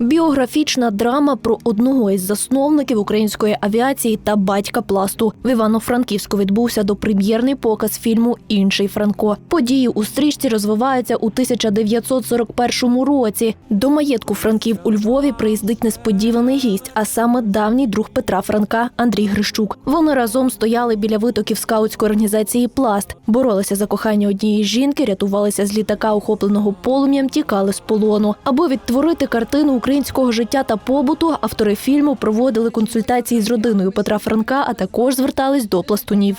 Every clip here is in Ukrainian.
Біографічна драма про одного із засновників української авіації та батька пласту в Івано-Франківську відбувся допрем'єрний показ фільму Інший Франко. Події у стрічці розвиваються у 1941 році. До маєтку Франків у Львові приїздить несподіваний гість, а саме давній друг Петра Франка Андрій Грищук. Вони разом стояли біля витоків скаутської організації Пласт, боролися за кохання однієї жінки, рятувалися з літака, охопленого полум'ям, тікали з полону. Аби відтворити картину українського життя та побуту, автори фільму проводили консультації з родиною Петра Франка, а також звертались до пластунів.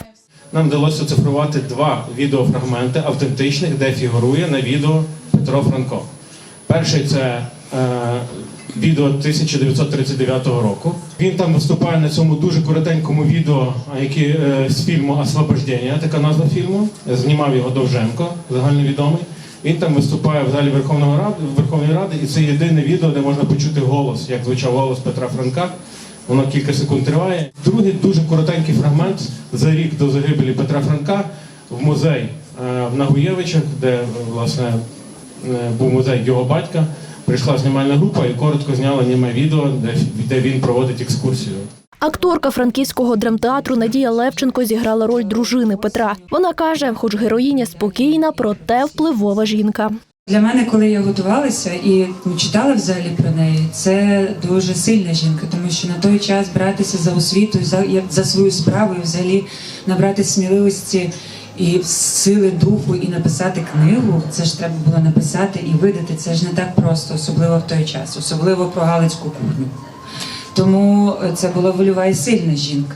Нам вдалося оцифрувати два відеофрагменти автентичних, де фігурує на відео Петро Франко. Перший це е, відео 1939 року. Він там виступає на цьому дуже коротенькому відео, яке е, з фільму Освобождення, така назва фільму. Знімав його Довженко, загальновідомий. Він там виступає в залі Верховного Ради, Верховної Ради, і це єдине відео, де можна почути голос, як звучав голос Петра Франка. Воно кілька секунд триває. Другий дуже коротенький фрагмент за рік до загибелі Петра Франка в музей е, в Нагуєвичах, де е, власне е, був музей його батька. Прийшла знімальна група і коротко зняла німе відео, де, де він проводить екскурсію. Акторка франківського драмтеатру Надія Левченко зіграла роль дружини Петра. Вона каже, хоч героїня спокійна, проте впливова жінка. Для мене, коли я готувалася і читала взагалі про неї, це дуже сильна жінка, тому що на той час братися за освіту, за, за свою справу, і взагалі набрати сміливості і сили духу і написати книгу. Це ж треба було написати і видати. Це ж не так просто, особливо в той час, особливо про Галицьку кухню. Тому е, це була вольова і сильна жінка.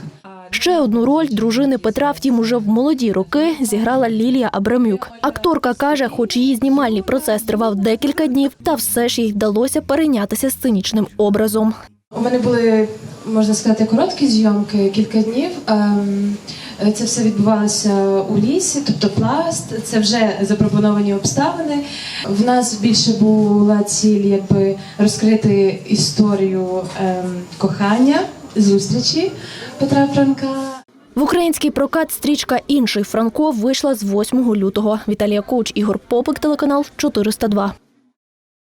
Ще одну роль дружини Петра, втім, уже в молоді роки зіграла Лілія Абрамюк. Акторка каже, хоч її знімальний процес тривав декілька днів, та все ж їй вдалося перейнятися сценічним образом. У мене були, можна сказати, короткі зйомки, кілька днів. Ем, Це все відбувалося у лісі, тобто пласт, це вже запропоновані обставини. В нас більше була ціль якби розкрити історію ем, кохання, зустрічі Петра Франка. В український прокат стрічка Інший Франко вийшла з 8 лютого. Віталія Коуч, Ігор Попик, телеканал 402.